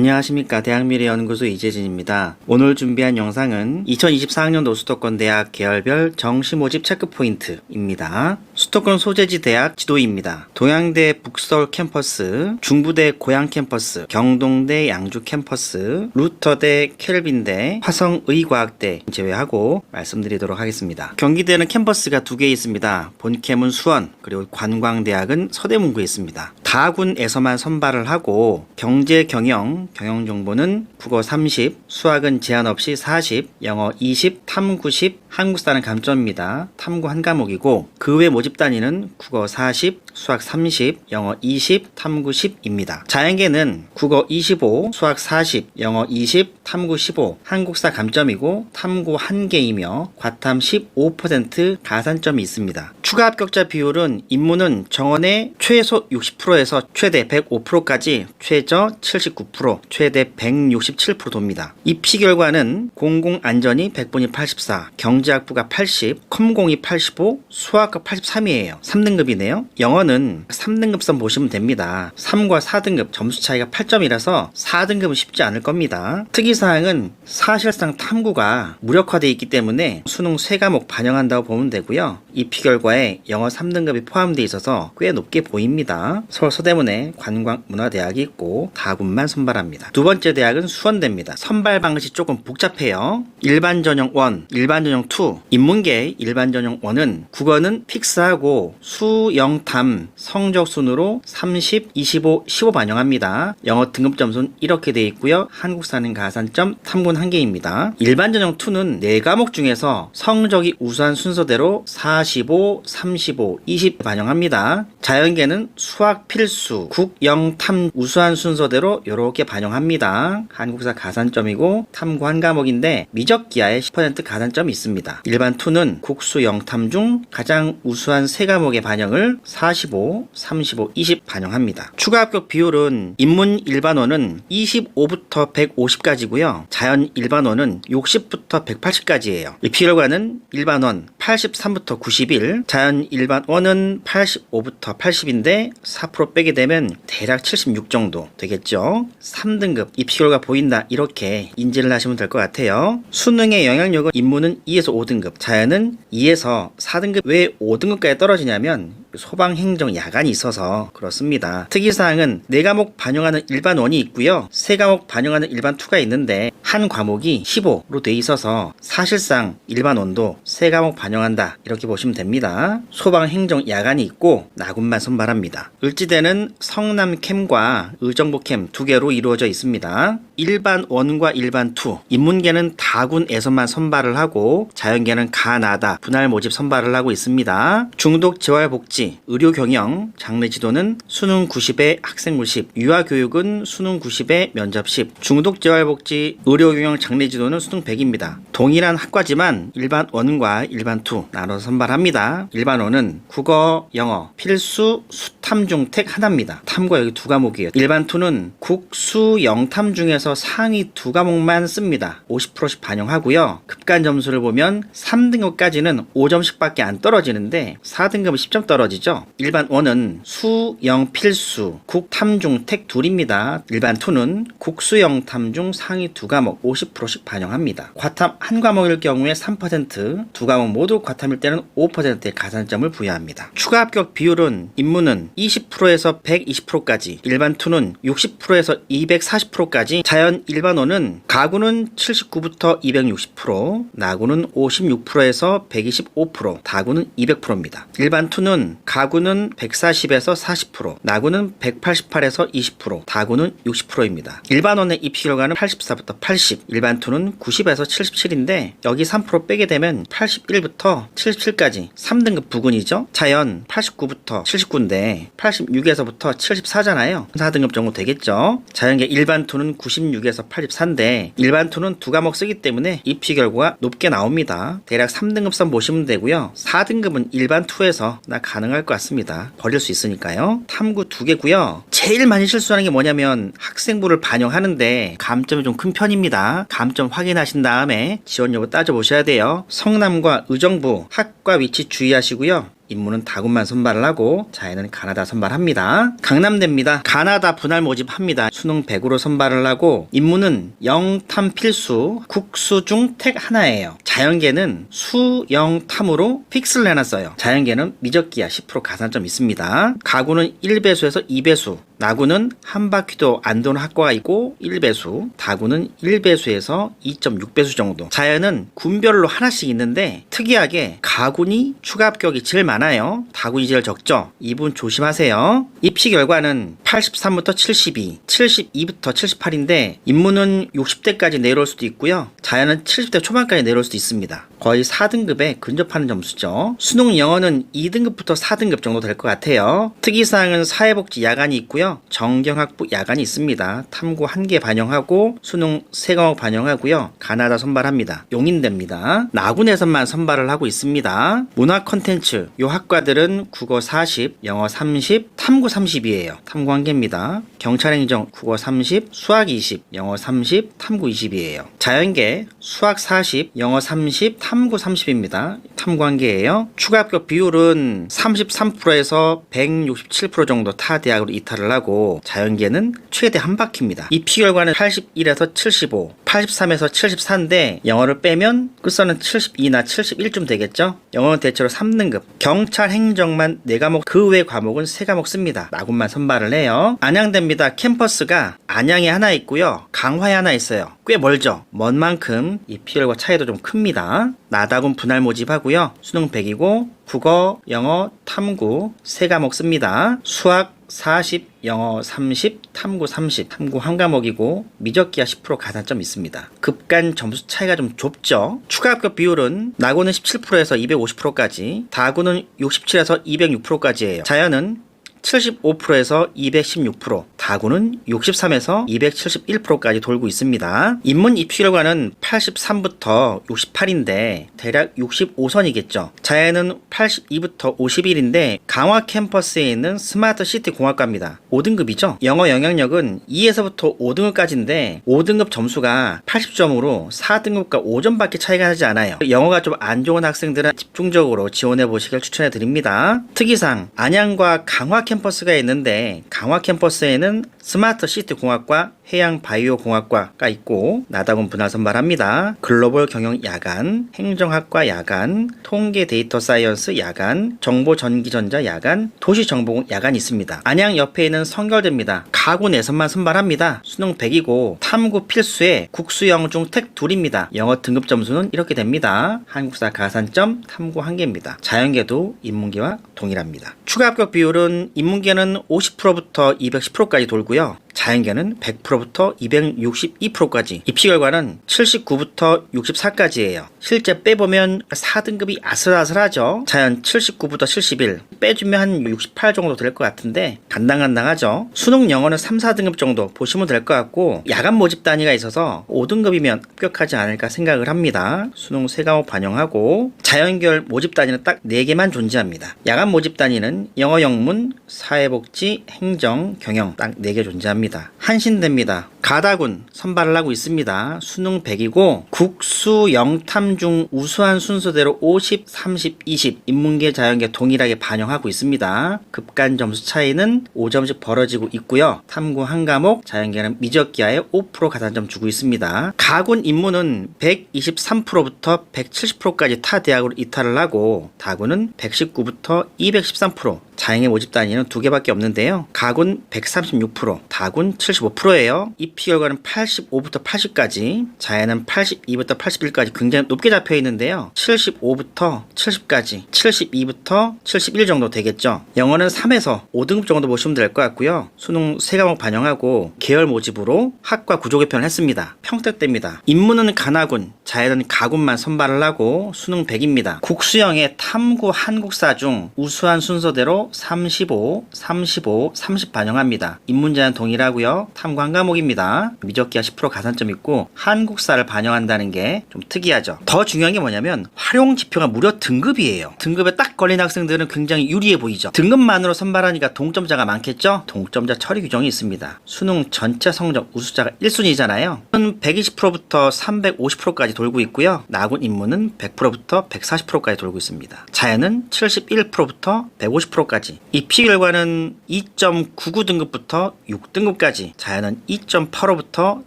안녕하십니까 대학미래연구소 이재진입니다. 오늘 준비한 영상은 2024학년도 수도권 대학 계열별 정시 모집 체크 포인트입니다. 수도권 소재지 대학 지도입니다. 동양대 북서울 캠퍼스, 중부대 고양 캠퍼스, 경동대 양주 캠퍼스, 루터대 켈빈대, 화성의과학대 제외하고 말씀드리도록 하겠습니다. 경기대는 캠퍼스가 두 개 있습니다. 본캠은 수원, 그리고 관광대학은 서대문구에 있습니다. 다군에서만 선발을 하고 경제 경영, 경영 정보는 국어 30, 수학은 제한 없이 40, 영어 20, 탐구 10, 한국사는 감점입니다. 탐구 한 과목이고 그 외 모집 단위는 국어 40, 수학 30, 영어 20, 탐구 10입니다. 자연계는 국어 25, 수학 40, 영어 20, 탐구 15, 한국사 감점이고 탐구 1개이며 과탐 15% 가산점이 있습니다. 추가 합격자 비율은 인문은 정원의 최소 60%에서 최대 105%까지 최저 79%, 최대 167% 돕니다. 입시 결과는 공공안전이 100분이 84, 경제학부가 80, 컴공이 85, 수학과 83이에요. 3등급이네요. 영어는 3등급선 보시면 됩니다. 3과 4등급 점수 차이가 8점이라서 4등급은 쉽지 않을 겁니다. 특이사항은 사실상 탐구가 무력화되어 있기 때문에 수능 3과목 반영한다고 보면 되고요. 입시 결과에 영어 3등급이 포함되어 있어서 꽤 높게 보입니다. 서울 서대문에 관광문화대학이 있고 다군만 선발합니다. 두 번째 대학은 수원대입니다. 선발 방식이 조금 복잡해요. 일반 전형 1, 일반 전형 2, 인문계 일반 전형 1은 국어는 픽스하고 수, 영, 탐 성적 순으로 30, 25, 15 반영합니다. 영어 등급 점수는 이렇게 되어 있고요. 한국사는 가산점 탐군 1개입니다. 일반 전형 2는 4과목 중에서 성적이 우수한 순서대로 45, 35, 20 반영합니다. 자연계는 수학 필수, 국, 영, 탐 우수한 순서대로 이렇게 반영합니다. 한국사 가산점이고 탐구 한 과목인데 미적기하에 10% 가산점이 있습니다. 일반 2는 국수 영탐 중 가장 우수한 세 과목의 반영을 45, 35, 20 반영합니다. 추가 합격 비율은 인문 일반원은 25부터 150까지고요. 자연 일반원은 60부터 180까지예요. 입시 결과는 일반원 83부터 91, 자연 일반원은 85부터 80인데 4% 빼게 되면 대략 76 정도 되겠죠. 3등급 입시 결과 보인다 이렇게 인지를 하시면 될 것 같아요. 수능의 영향력은 인문은 2에서 5등급, 자연은 2에서 4등급 왜 5등급까지 떨어지냐면 소방행정 야간이 있어서 그렇습니다. 특이사항은 4과목 반영하는 일반 원이 있고요. 3과목 반영하는 일반 2가 있는데 한 과목이 15로 돼 있어서 사실상 일반 원도 3과목 반영한다 이렇게 보시면 됩니다. 소방행정 야간이 있고 나군만 선발합니다. 을지대는 성남캠과 의정부캠 두 개로 이루어져 있습니다. 일반 원과 일반 2 인문계는 다군에서만 선발을 하고 자연계는 가나다 분할 모집 선발을 하고 있습니다. 중독 재활복지, 의료 경영, 장르 지도는 수능 90에 학생 물십, 유아 교육은 수능 90에 면접 10, 중독 재활 복지, 의료 경영 장르 지도는 수능 100입니다. 동일한 학과지만 일반 원과 일반 2 나눠서 선발합니다. 일반 원은 국어, 영어, 필수, 수탐 중택 하나입니다. 탐과 여기 두 과목이에요. 일반 2는 국, 수, 영탐 중에서 상위 두 과목만 씁니다. 50%씩 반영하고요. 급간 점수를 보면 3등급까지는 5점씩밖에 안 떨어지는데 4등급은 10점 떨어지 죠. 일반 1은 수, 영, 필수, 국, 탐중 택 둘입니다. 일반 2는 국, 수, 영, 탐중 상위 두 과목 50%씩 반영합니다. 과탐 한 과목일 경우에 3%, 두 과목 모두 과탐일 때는 5%의 가산점을 부여합니다. 추가 합격 비율은 인문은 20%에서 120%까지, 일반 2는 60%에서 240%까지, 자연 일반어는 가구는 79부터 260%, 나구는 56%에서 125%, 다구는 200%입니다. 일반 2는 가구는 140에서 40%, 나구는 188에서 20%, 다구는 60%입니다. 일반원의 입시 결과는 84부터 80, 일반 2는 90에서 77인데 여기 3% 빼게 되면 81부터 77까지 3등급 부근이죠. 자연 89부터 79인데 86에서부터 74잖아요. 4등급 정도 되겠죠. 자연계 일반 2는 96에서 84인데 일반 2는 두 과목 쓰기 때문에 입시 결과가 높게 나옵니다. 대략 3등급선 보시면 되고요. 4등급은 일반 2에서 나 가능할 것 같습니다. 버릴 수 있으니까요. 탐구 두 개고요. 제일 많이 실수하는 게 뭐냐면 학생부를 반영하는데 감점이 좀 큰 편입니다. 감점 확인하신 다음에 지원 여부 따져보셔야 돼요. 성남과 의정부 학과 위치 주의하시고요. 인문은 다군만 선발을 하고 자연은 가나다 선발합니다. 강남대입니다. 가나다 분할 모집합니다. 수능 100으로 선발을 하고 인문은 영탐 필수 국수 중 택 하나예요. 자연계는 수영탐으로 픽스를 해놨어요. 자연계는 미적기야 10% 가산점 있습니다. 가구는 1배수에서 2배수 나구는 한 바퀴도 안 도는 학과가 있고 1배수, 다구는 1배수에서 2.6배수 정도. 자연은 군별로 하나씩 있는데 특이하게 가군이 추가 합격이 제일 많아요. 다군이 제일 적죠. 이분 조심하세요. 입시 결과는 83부터 72, 72부터 78인데 인문은 60대까지 내려올 수도 있고요. 자연은 70대 초반까지 내려올 수도 있습니다. 거의 4등급에 근접하는 점수죠. 수능 영어는 2등급부터 4등급 정도 될 것 같아요. 특이사항은 사회복지 야간이 있고요. 정경학부 야간이 있습니다. 탐구 한 개 반영하고 수능 세 과목 반영하고요. 가나다 선발합니다. 용인대입니다. 나군에서만 선발을 하고 있습니다. 문화 컨텐츠 요 학과들은 국어 40, 영어 30, 탐구 30이에요. 탐구 한 개입니다. 경찰행정 국어 30, 수학 20, 영어 30, 탐구 20이에요. 자연계 수학 40, 영어 30, 탐구 30입니다. 탐구 한 개예요. 추가 합격 비율은 33%에서 167% 정도 타 대학으로 이탈을 하고 자연계는 최대 한 바퀴입니다. 입시 결과는 81에서 75, 83에서 74인데 영어를 빼면 끝서는 72나 71쯤 되겠죠? 영어는 대체로 3등급. 경찰 행정만 4과목 그 외 과목은 3과목 씁니다. 나군만 선발을 해요. 안양대입니다. 캠퍼스가 안양에 하나 있고요. 강화에 하나 있어요. 꽤 멀죠? 먼 만큼 입시 결과 차이도 좀 큽니다. 나다군 분할 모집하고요. 수능 100이고 국어, 영어, 탐구 3과목 씁니다. 수학 40, 영어 30, 탐구 30, 탐구 한 과목이고 미적기하 10% 가산점 있습니다. 급간 점수 차이가 좀 좁죠. 추가 합격 비율은 나고는 17%에서 250%까지, 다구는 67에서 206%까지예요. 자연은 75%에서 216%, 다구는 63에서 271%까지 돌고 있습니다. 인문 입시 결과는 83부터 68인데 대략 65선이겠죠. 자연은 82부터 51인데 강화 캠퍼스에 있는 스마트 시티 공학과입니다. 5등급이죠. 영어 영향력은 2에서부터 5등급까지인데 5등급 점수가 80점으로 4등급과 5점밖에 차이가 나지 않아요. 영어가 좀 안 좋은 학생들은 집중적으로 지원해 보시길 추천해 드립니다. 특이상 안양과 강화 캠퍼스가 있는데 강화 캠퍼스에는 스마트 시티 공학과 해양 바이오 공학과가 있고 나다군 분할 선발합니다. 글로벌 경영 야간, 행정학과 야간, 통계 데이터 사이언스 야간, 정보 전기전자 야간, 도시 정보공 야간 있습니다. 안양 옆에 있는 성결대입니다. 가구 내선만 선발합니다. 수능 100이고 탐구 필수에 국수 영어 중택 둘입니다. 영어 등급 점수는 이렇게 됩니다. 한국사 가산점 탐구 한 개입니다. 자연계도 인문계와 동일합니다. 추가 합격 비율은 인문계는 50%부터 210%까지 돌고 요. 자연계는 100%부터 262%까지 입시 결과는 79부터 64까지예요. 실제 빼보면 4등급이 아슬아슬하죠. 자연 79부터 71 빼주면 한 68 정도 될 것 같은데 간당간당하죠. 수능 영어는 3, 4등급 정도 보시면 될 것 같고 야간 모집 단위가 있어서 5등급이면 합격하지 않을까 생각을 합니다. 수능 3과목 반영하고 자연계열 모집 단위는 딱 4개만 존재합니다. 야간 모집 단위는 영어 영문, 사회복지, 행정, 경영 딱 4개 존재합니다. 한신대입니다. 가다군 선발을 하고 있습니다. 수능 100이고 국수 영탐 중 우수한 순서대로 50, 30, 20 인문계 자연계 동일하게 반영하고 있습니다. 급간 점수 차이는 5점씩 벌어지고 있고요. 탐구 한 과목, 자연계는 미적기하에 5% 가산점 주고 있습니다. 가군 인문은 123%부터 170%까지 타 대학으로 이탈을 하고 다군은 119부터 213% 자행의 모집 단위는 두 개밖에 없는데요. 가군 136%, 다군 75%예요. 입시 결과는 85부터 80까지, 자해는 82부터 81까지 굉장히 높게 잡혀 있는데요. 75부터 70까지, 72부터 71 정도 되겠죠. 영어는 3에서 5등급 정도 보시면 될 것 같고요. 수능 3과목 반영하고 계열 모집으로 학과 구조 개편을 했습니다. 평택대입니다. 인문은 가나군, 자해는 가군만 선발을 하고 수능 100입니다. 국수형의 탐구 한국사 중 우수한 순서대로 35, 35, 30 반영합니다. 인문자는 동일하고요. 탐구 한 과목입니다. 미적기하 10% 가산점 있고 한국사를 반영한다는 게 좀 특이하죠. 더 중요한 게 뭐냐면 활용 지표가 무려 등급이에요. 등급에 딱 걸린 학생들은 굉장히 유리해 보이죠. 등급만으로 선발하니까 동점자가 많겠죠? 동점자 처리 규정이 있습니다. 수능 전체 성적 우수자가 1순위잖아요. 120%부터 350%까지 돌고 있고요. 나군 인문은 100%부터 140%까지 돌고 있습니다. 자연은 71%부터 150%까지. 입시 결과는 2.99 등급부터 6등급까지, 자연은 2.85부터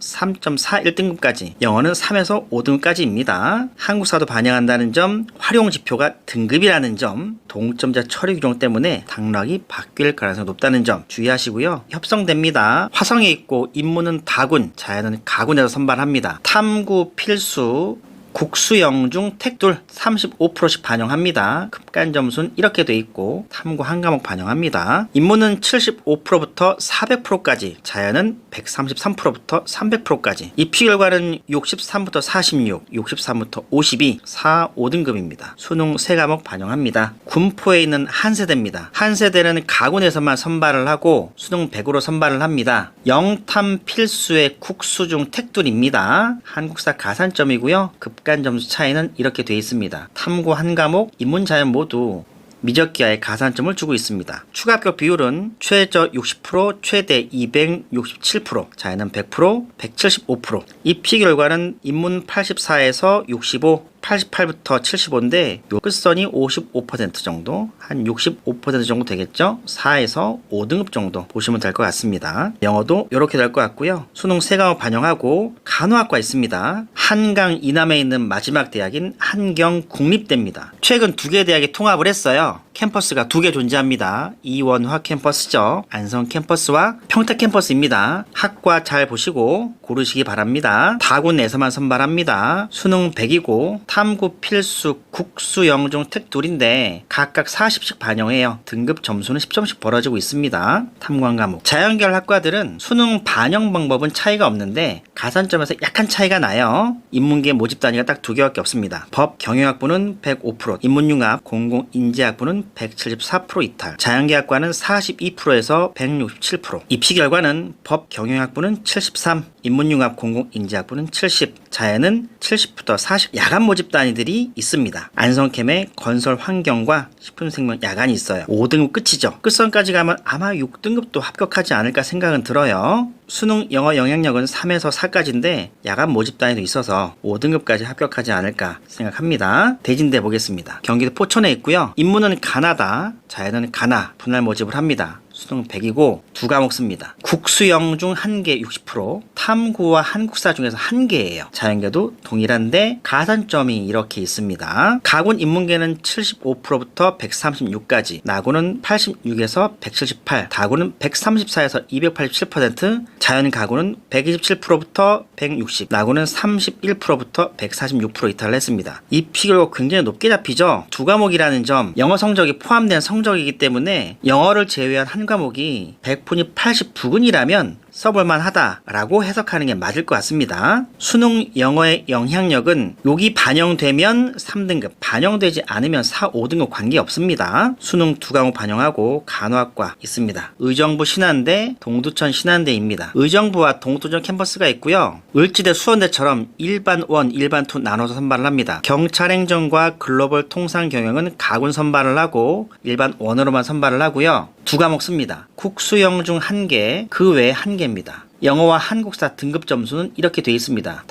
3.41 등급까지, 영어는 3에서 5등급까지입니다. 한국사도 반영한다는 점, 활용 지표가 등급이라는 점, 동점자 처리 규정 때문에 당락이 바뀔 가능성이 높다는 점 주의하시고요. 협성됩니다. 화성에 있고 인문은 다군, 자연은 가군에서 선발합니다. 탐구 필수 falou 국수 영중 택돌 35%씩 반영합니다. 급간 점수는 이렇게 돼 있고 탐구 한 과목 반영합니다. 인문은 75%부터 400%까지, 자연은 133%부터 300%까지. 입시 결과는 63부터 46, 63부터 52, 4, 5등급입니다. 수능 3과목 반영합니다. 군포에 있는 한 세대입니다. 한 세대는 가군에서만 선발을 하고 수능 100으로 선발을 합니다. 영탐 필수의 국수 중 택돌입니다. 한국사 가산점이고요. 급간 점수 차이는 이렇게 돼 있습니다. 탐구 한 과목, 인문 자연 모두 미적기하에 가산점을 주고 있습니다. 추가 합격 비율은 최저 60%, 최대 267%, 자연은 100%, 175%. 입시 결과는 인문 84에서 65, 88부터 75인데 요 끝선이 55% 정도, 한 65% 정도 되겠죠? 4에서 5등급 정도 보시면 될 것 같습니다. 영어도 이렇게 될 것 같고요. 수능 세 과목 반영하고 간호학과 있습니다. 한강 이남에 있는 마지막 대학인 한경국립대입니다. 최근 두 개 대학이 통합을 했어요. 캠퍼스가 두 개 존재합니다. 이원화 캠퍼스죠. 안성 캠퍼스와 평택 캠퍼스입니다. 학과 잘 보시고 고르시기 바랍니다. 다군 내에서만 선발합니다. 수능 100이고 탐구 필수 국수 영중 택 둘인데 각각 40씩 반영해요. 등급 점수는 10점씩 벌어지고 있습니다. 탐구한 과목. 자연계열 학과들은 수능 반영 방법은 차이가 없는데 가산점에서 약간 차이가 나요. 인문계 모집 단위가 딱 두 개밖에 없습니다. 법 경영학부는 105%, 인문융합 공공인지학부는 174% 이탈, 자연계학과는 42%에서 167%. 입시 결과는 법 경영학부는 73, 인문융합 공공인지학부는 70, 자연은 70부터 40 야간 모집 단위들이 있습니다. 안성캠의 건설 환경과 식품생명 야간이 있어요. 5등급 끝이죠. 끝선까지 가면 아마 6등급도 합격하지 않을까 생각은 들어요. 수능 영어 영향력은 3에서 4까지인데 야간 모집 단위도 있어서 5등급까지 합격하지 않을까 생각합니다. 대진대 보겠습니다. 경기도 포천에 있고요. 인문은 가나다, 자연은 가나 분할 모집을 합니다. 수능 100이고 두 과목 씁니다. 국수영 중 한 개 60%, 탐구와 한국사 중에서 한 개예요. 자연계도 동일한데 가산점이 이렇게 있습니다. 가군 인문계는 75%부터 136까지, 나군은 86에서 178, 다군은 134에서 287%, 자연 가군은 127%부터 160, 나군은 31%부터 146% 이탈을 했습니다. 이 피결과 굉장히 높게 잡히죠. 두 과목이라는 점, 영어 성적이 포함된 성적이기 때문에 영어를 제외한 한 과목이 100분이 89분이라면 써볼만 하다라고 해석하는 게 맞을 것 같습니다. 수능 영어의 영향력은 여기 반영되면 3등급, 반영되지 않으면 4, 5등급 관계 없습니다. 수능 두 과목 반영하고 간호학과 있습니다. 의정부 신한대, 동두천 신한대입니다. 의정부와 동두천 캠퍼스가 있고요. 을지대 수원대처럼 일반 원, 일반 투 나눠서 선발을 합니다. 경찰행정과 글로벌 통상 경영은 가군 선발을 하고 일반 원으로만 선발을 하고요. 두 과목 씁니다. 국수영 중 한 개, 그 외에 한개 입니다. 영어와 한국사 등급 점수는 이렇게 되어 있습니다.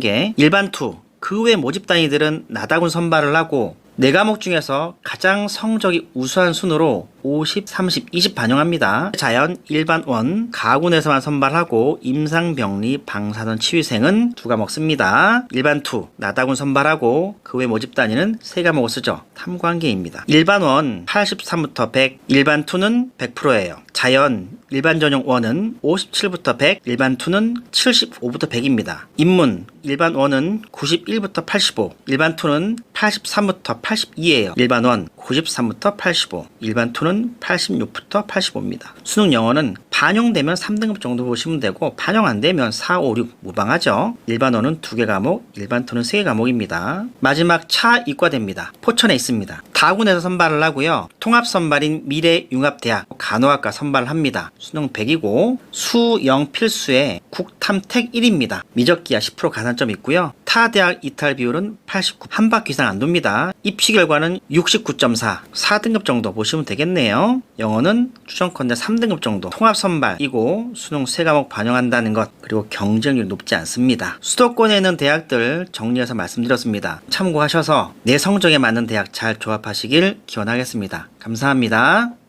개, 일반 투, 그 외 모집 단위들은 나다군 선발을 하고 네 과목 중에서 가장 성적이 우수한 순으로 50, 30, 20 반영합니다. 자연, 일반 원, 가군에서만 선발하고 임상병리, 방사선 치위생은 두 과목 씁니다. 일반 투, 나다군 선발하고 그 외 모집 단위는 세 과목을 쓰죠. 탐관계입니다. 일반 원 83부터 100, 일반 투는 100%예요. 자연, 일반 전용 원은 57부터 100, 일반 투는 75부터 100입니다. 인문, 일반 원은 91부터 85, 일반 투는 83부터 82예요. 일반 원 93부터 85, 일반 투는 86부터 85입니다. 수능 영어는 반영되면 3등급 정도 보시면 되고 반영 안 되면 4, 5, 6 무방하죠. 일반 원은 두개 과목, 일반 투는 세개 과목입니다. 마지막 차 이과대입니다. 포천에 있습니다. 다군에서 선발을 하고요. 통합 선발인 미래융합대학 간호학과 선발을 합니다. 수능 100이고 수영 필수에 국탐택 1입니다. 미적기하 10% 가산점 있고요. 타 대학 이탈 비율은 89, 한 바퀴 이상 안 돕니다. 입시 결과는 69.4, 4등급 정도 보시면 되겠네요. 영어는 추정컨대 3등급 정도 통합 선발 선발이고 수능 세 과목 반영한다는 것 그리고 경쟁률 높지 않습니다. 수도권에 있는 대학들 정리해서 말씀드렸습니다. 참고하셔서 내 성적에 맞는 대학 잘 조합하시길 기원하겠습니다. 감사합니다.